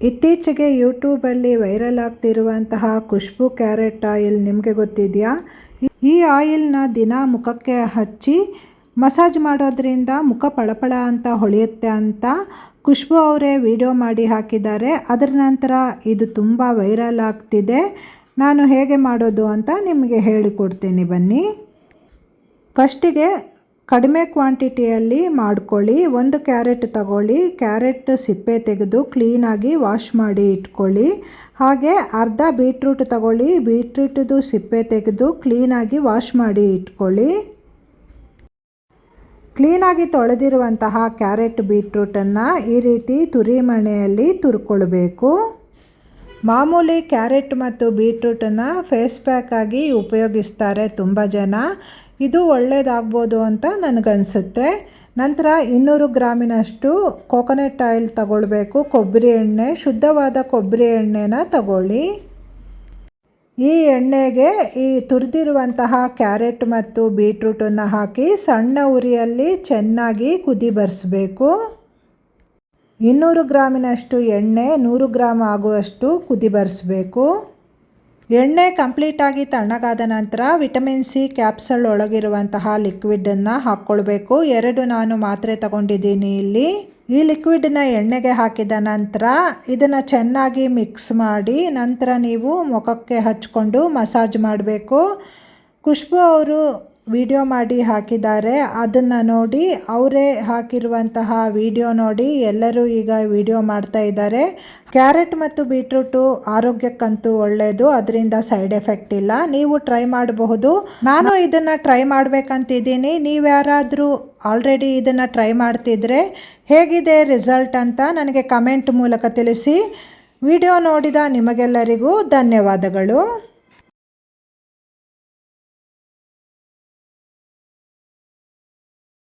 ಇತ್ತೀಚೆಗೆ ಯೂಟ್ಯೂಬಲ್ಲಿ ವೈರಲ್ ಆಗ್ತಿರುವಂತಹ ಖುಷ್ಬು ಕ್ಯಾರೆಟ್ ಆಯಿಲ್ ನಿಮಗೆ ಗೊತ್ತಿದೆಯಾ? ಈ ಆಯಿಲ್ನ ದಿನ ಮುಖಕ್ಕೆ ಹಚ್ಚಿ ಮಸಾಜ್ ಮಾಡೋದ್ರಿಂದ ಮುಖ ಪಳಪಳ ಅಂತ ಹೊಳೆಯುತ್ತೆ ಅಂತ ಖುಷ್ಬು ಅವರೇ ವಿಡಿಯೋ ಮಾಡಿ ಹಾಕಿದ್ದಾರೆ. ಅದರ ನಂತರ ಇದು ತುಂಬ ವೈರಲ್ ಆಗ್ತಿದೆ. ನಾನು ಹೇಗೆ ಮಾಡೋದು ಅಂತ ನಿಮಗೆ ಹೇಳಿಕೊಡ್ತೀನಿ ಬನ್ನಿ. ಫಸ್ಟಿಗೆ ಕಡಿಮೆ ಕ್ವಾಂಟಿಟಿಯಲ್ಲಿ ಮಾಡ್ಕೊಳ್ಳಿ. ಒಂದು ಕ್ಯಾರೆಟ್ ತಗೊಳ್ಳಿ. ಕ್ಯಾರೆಟ್ ಸಿಪ್ಪೆ ತೆಗೆದು ಕ್ಲೀನಾಗಿ ವಾಶ್ ಮಾಡಿ ಇಟ್ಕೊಳ್ಳಿ. ಹಾಗೆ ಅರ್ಧ ಬೀಟ್ರೂಟ್ ತಗೊಳ್ಳಿ. ಬೀಟ್ರೂಟದು ಸಿಪ್ಪೆ ತೆಗೆದು ಕ್ಲೀನಾಗಿ ವಾಶ್ ಮಾಡಿ ಇಟ್ಕೊಳ್ಳಿ. ಕ್ಲೀನಾಗಿ ತೊಳೆದಿರುವಂತಹ ಕ್ಯಾರೆಟ್ ಬೀಟ್ರೂಟನ್ನು ಈ ರೀತಿ ತುರಿಮಣೆಯಲ್ಲಿ ತುರ್ಕೊಳ್ಬೇಕು. ಮಾಮೂಲಿ ಕ್ಯಾರೆಟ್ ಮತ್ತು ಬೀಟ್ರೂಟನ್ನು ಫೇಸ್ ಪ್ಯಾಕಾಗಿ ಉಪಯೋಗಿಸ್ತಾರೆ ತುಂಬ ಜನ. ಇದು ಒಳ್ಳೆಯದಾಗ್ಬೋದು ಅಂತ ನನಗನ್ಸುತ್ತೆ. ನಂತರ ಇನ್ನೂರು ಗ್ರಾಮಿನಷ್ಟು ಕೋಕೋನಟ್ ಆಯಿಲ್ ತಗೊಳ್ಬೇಕು. ಕೊಬ್ಬರಿ ಎಣ್ಣೆ, ಶುದ್ಧವಾದ ಕೊಬ್ಬರಿ ಎಣ್ಣೆನ ತಗೊಳ್ಳಿ. ಈ ಎಣ್ಣೆಗೆ ಈ ತುರಿದಿರುವಂತಹ ಕ್ಯಾರೆಟ್ ಮತ್ತು ಬೀಟ್ರೂಟನ್ನು ಹಾಕಿ ಸಣ್ಣ ಉರಿಯಲ್ಲಿ ಚೆನ್ನಾಗಿ ಕುದಿ ಬರಿಸ್ಬೇಕು. ಇನ್ನೂರು ಗ್ರಾಮಿನಷ್ಟು ಎಣ್ಣೆ, ನೂರು ಗ್ರಾಮ್ ಆಗುವಷ್ಟು ಕುದಿ ಬರಿಸ್ಬೇಕು. ಎಣ್ಣೆ ಕಂಪ್ಲೀಟಾಗಿ ತಣ್ಣಗಾದ ನಂತರ ವಿಟಮಿನ್ ಸಿ ಕ್ಯಾಪ್ಸಲ್ ಒಳಗಿರುವಂತಹ ಲಿಕ್ವಿಡನ್ನು ಹಾಕ್ಕೊಳ್ಬೇಕು. ಎರಡು ನಾನು ಮಾತ್ರೆ ತಗೊಂಡಿದ್ದೀನಿ ಇಲ್ಲಿ. ಈ ಲಿಕ್ವಿಡನ್ನ ಎಣ್ಣೆಗೆ ಹಾಕಿದ ನಂತರ ಇದನ್ನು ಚೆನ್ನಾಗಿ ಮಿಕ್ಸ್ ಮಾಡಿ ನಂತರ ನೀವು ಮುಖಕ್ಕೆ ಹಚ್ಕೊಂಡು ಮಸಾಜ್ ಮಾಡಬೇಕು. ಖುಷ್ಬು ಅವರು ವಿಡಿಯೋ ಮಾಡಿ ಹಾಕಿದ್ದಾರೆ. ಅದನ್ನು ನೋಡಿ ಅವರೇ ಹಾಕಿರುವಂತಹ ವಿಡಿಯೋ ನೋಡಿ ಎಲ್ಲರೂ ಈಗ ವಿಡಿಯೋ ಮಾಡ್ತಾ ಇದ್ದಾರೆ. ಕ್ಯಾರೆಟ್ ಮತ್ತು ಬೀಟ್ರೂಟು ಆರೋಗ್ಯಕ್ಕಂತೂ ಒಳ್ಳೆಯದು ಅದರಿಂದ ಸೈಡ್ ಎಫೆಕ್ಟ್ ಇಲ್ಲ. ನೀವು ಟ್ರೈ ಮಾಡಬಹುದು. ನಾನು ಇದನ್ನು ಟ್ರೈ ಮಾಡಬೇಕಂತಿದ್ದೀನಿ. ನೀವ್ಯಾರಾದರೂ ಆಲ್ರೆಡಿ ಇದನ್ನು ಟ್ರೈ ಮಾಡ್ತಿದ್ರೆ ಹೇಗಿದೆ ರಿಸಲ್ಟ್ ಅಂತ ನನಗೆ ಕಮೆಂಟ್ ಮೂಲಕ ತಿಳಿಸಿ. ವಿಡಿಯೋ ನೋಡಿದ ನಿಮಗೆಲ್ಲರಿಗೂ ಧನ್ಯವಾದಗಳು.